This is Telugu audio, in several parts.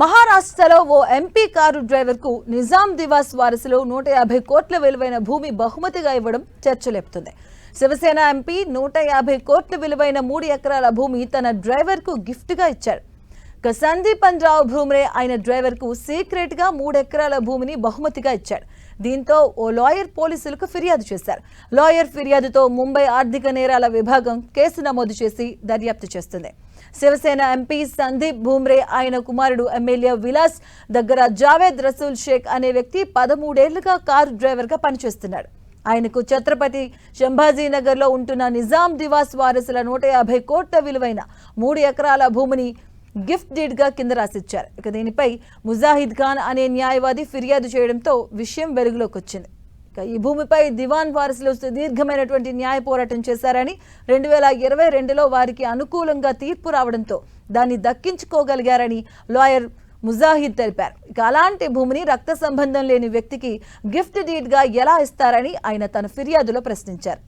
మహారాష్ట్రలో ఓ ఎంపీ కారు డ్రైవర్కు నిజాం దివాస్ వారసులో నూట యాభై కోట్ల విలువైన భూమి బహుమతిగా ఇవ్వడం చర్చలేపుతుంది. శివసేన ఎంపీ నూట యాభై కోట్ల విలువైన మూడు ఎకరాల భూమి తన డ్రైవర్కు గిఫ్ట్గా ఇచ్చాడు. ఇక సందీప్ రావు భూమరే ఆయన డ్రైవర్కు సీక్రెట్గా మూడెకరాల భూమిని బహుమతిగా ఇచ్చాడు. దీంతో ఓ లాయర్ పోలీసులకు ఫిర్యాదు చేశారు. లాయర్ ఫిర్యాదుతో ముంబై ఆర్థిక నేరాల విభాగం కేసు నమోదు చేసి దర్యాప్తు చేస్తుంది. శివసేన ఎంపీ సందీప్ భూమ్రే ఆయన కుమారుడు ఎమ్మెల్యే విలాస్ దగ్గర జావేద్ రసూల్ షేక్ అనే వ్యక్తి పదమూడేళ్ళుగా కారు డ్రైవర్గా పనిచేస్తున్నాడు. ఆయనకు ఛత్రపతి శంభాజీనగర్లో ఉంటున్న నిజాం దివాస్ వారసుల నూట యాభై కోట్ల విలువైన మూడు ఎకరాల భూమిని గిఫ్ట్ డీడ్గా కింద రాసిచ్చారు. ఇక దీనిపై ముజాహిద్ ఖాన్ అనే న్యాయవాది ఫిర్యాదు చేయడంతో విషయం వెలుగులోకి వచ్చింది ఇక ఈ భూమిపై దివాన్ వారసులు సుదీర్ఘమైనటువంటి న్యాయ పోరాటం చేశారని రెండు వేల ఇరవై రెండులో వారికి అనుకూలంగా తీర్పు రావడంతో దాన్ని దక్కించుకోగలిగారని లాయర్ ముజాహిద్ తెలిపారు. ఇక అలాంటి భూమిని రక్త సంబంధం లేని వ్యక్తికి గిఫ్ట్ డీడ్గా ఎలా ఇస్తారని ఆయన తన ఫిర్యాదులో ప్రశ్నించారు.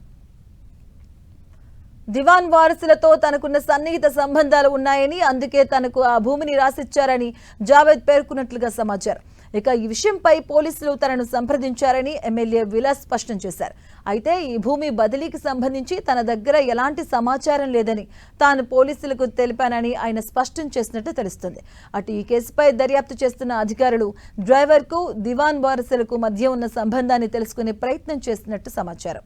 దివాన్ వారసులతో తనకున్న సన్నిహిత సంబంధాలు ఉన్నాయని అందుకే తనకు ఆ భూమిని రాసిచ్చారని జావేద్ పేర్కొన్నట్లుగా సమాచారం. ఇక ఈ విషయంపై పోలీసులు తనను సంప్రదించారని ఎమ్మెల్యే విలాస్ స్పష్టం చేశారు. అయితే ఈ భూమి బదిలీకి సంబంధించి తన దగ్గర ఎలాంటి సమాచారం లేదని తాను పోలీసులకు తెలిపానని ఆయన స్పష్టం చేసినట్టు తెలుస్తుంది. అటు ఈ కేసుపై దర్యాప్తు చేస్తున్న అధికారులు డ్రైవర్కు దివాన్ వారసులకు మధ్య ఉన్న సంబంధాన్ని తెలుసుకునే ప్రయత్నం చేస్తున్నట్టు సమాచారం.